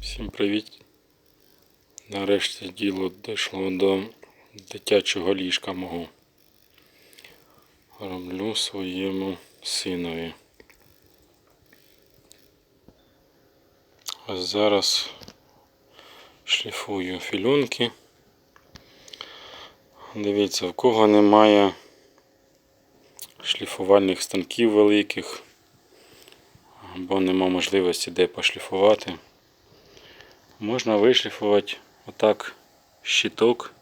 Всім привіт! Нарешті діло дійшло до дитячого ліжка мого. Роблю своєму синові. А зараз шліфую фільонки. Дивіться, в кого немає шліфувальних станків великих, або нема можливості де пошліфувати. Можна вишліфувати отак щиток.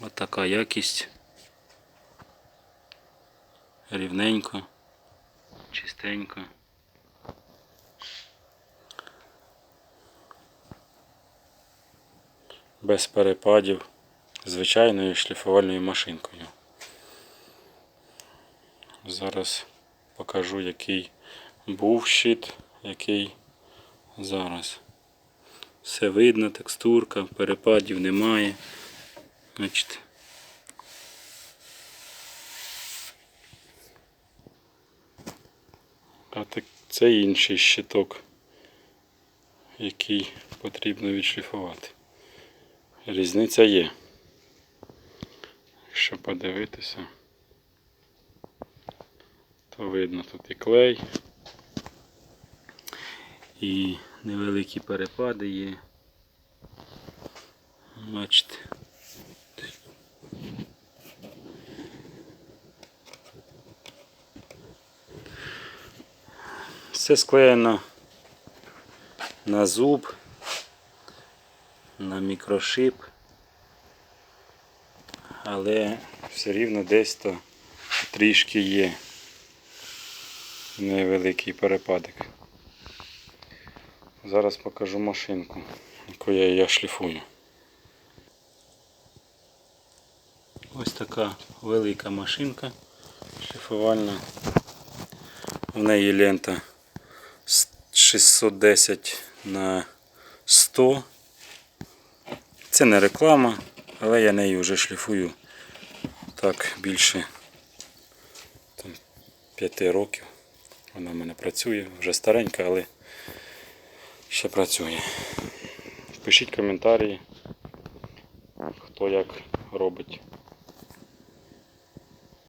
Отака якість. Рівненько, чистенько. Без перепадів, звичайною шліфувальною машинкою. Зараз покажу, який був щит, який зараз. Все видно, текстурка, перепадів немає. Значить. А так це інший щиток, який потрібно відшліфувати. Різниця є. Якщо подивитися, то видно тут і клей, і невеликі перепади є. Бачите. Все склеєно на зуб, на мікрошип, але все рівно десь то трішки є невеликий перепадик. Зараз покажу машинку, яку я її шліфую. Ось така велика машинка шліфувальна. В неї лента 610 на 100. Це не реклама, але я нею вже шліфую так більше там, 5 років. Вона в мене працює, вже старенька, але ще працює. Пишіть коментарі, хто як робить.